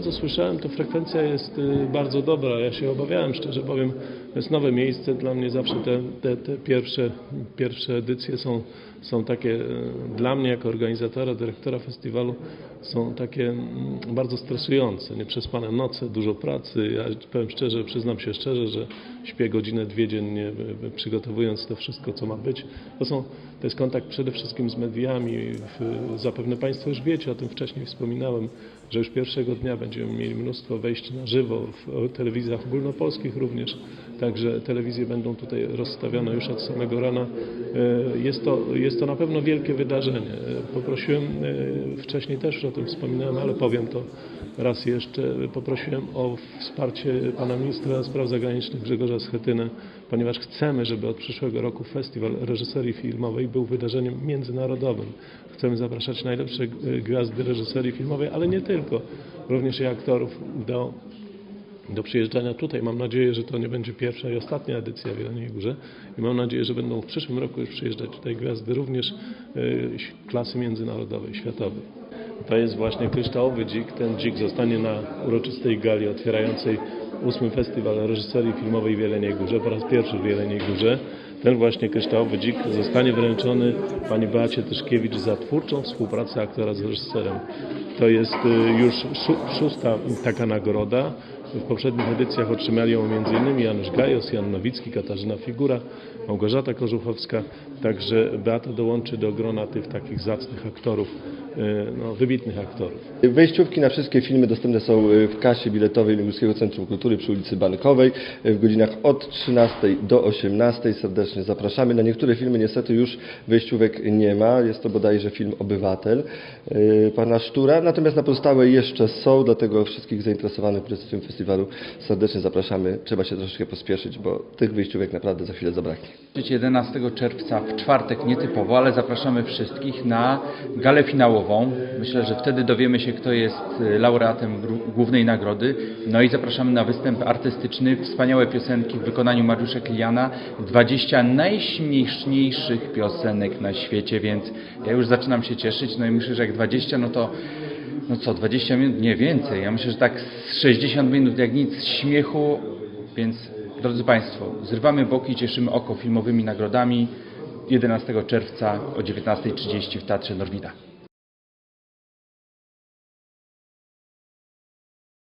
co słyszałem, to frekwencja jest y, bardzo dobra. Ja się obawiałem, szczerze powiem, to jest nowe miejsce. Dla mnie zawsze te, te, te pierwsze, pierwsze edycje są, są takie, y, dla mnie jako organizatora, dyrektora festiwalu, są takie mm, bardzo stresujące. Nieprzespane noce, dużo pracy. Ja powiem szczerze, przyznam się szczerze, że śpię godzinę, dwie dziennie, przygotowując to wszystko, co ma być. To, są, to jest kontakt przede wszystkim z mediami. Zapewne Państwo już wiecie, o tym wcześniej wspominałem, że już pierwszego dnia będziemy mieli mnóstwo wejść na żywo w telewizjach ogólnopolskich również. Także telewizje będą tutaj rozstawione już od samego rana. E, Jest to, jest to na pewno wielkie wydarzenie. E, Poprosiłem, e, wcześniej też o tym wspominałem, ale powiem to raz jeszcze. Poprosiłem o wsparcie pana ministra spraw zagranicznych Grzegorza Schetynę, ponieważ chcemy, żeby od przyszłego roku Festiwal Reżyserii Filmowej był wydarzeniem międzynarodowym. Chcemy zapraszać najlepsze gwiazdy reżyserii filmowej, ale nie tylko, również i aktorów do do przyjeżdżania tutaj. Mam nadzieję, że to nie będzie pierwsza i ostatnia edycja w Jeleniej Górze i mam nadzieję, że będą w przyszłym roku już przyjeżdżać tutaj gwiazdy również e, klasy międzynarodowej, światowej. To jest właśnie kryształowy dzik. Ten dzik zostanie na uroczystej gali otwierającej ósmy festiwal reżyserii filmowej w Jeleniej Górze, po raz pierwszy w Jeleniej Górze. Ten właśnie kryształowy dzik zostanie wręczony pani Beacie Tyszkiewicz za twórczą współpracę aktora z reżyserem. To jest y, już szó- szósta taka nagroda. W poprzednich edycjach otrzymali ją m.in. Janusz Gajos, Jan Nowicki, Katarzyna Figura, Małgorzata Korzuchowska. Także Beata dołączy do grona tych takich zacnych aktorów, y, no, wybitnych aktorów. Wejściówki na wszystkie filmy dostępne są y, w kasie biletowej Lubuskiego Centrum Kultury przy ulicy Bankowej y, w godzinach od 13 do 18. Serdecznie zapraszamy. Na niektóre filmy niestety już wejściówek nie ma. Jest to bodajże film Obywatel pana Sztura. Natomiast na pozostałe jeszcze są, dlatego wszystkich zainteresowanych prezesem festiwalu serdecznie zapraszamy. Trzeba się troszeczkę pospieszyć, bo tych wyjściówek naprawdę za chwilę zabraknie. 11 czerwca w czwartek nietypowo, ale zapraszamy wszystkich na galę finałową. Myślę, że wtedy dowiemy się, kto jest y, laureatem głównej nagrody. No i zapraszamy na występ artystyczny, wspaniałe piosenki w wykonaniu Mariusza Kiliana, 20 najśmieszniejszych piosenek na świecie, więc ja już zaczynam się cieszyć. No i myślę, że jak 20, no to no co, 20 minut? Nie więcej. Ja myślę, że tak z 60 minut jak nic śmiechu, więc drodzy Państwo, zrywamy boki, cieszymy oko filmowymi nagrodami 11 czerwca o 19.30 w Teatrze Norwida.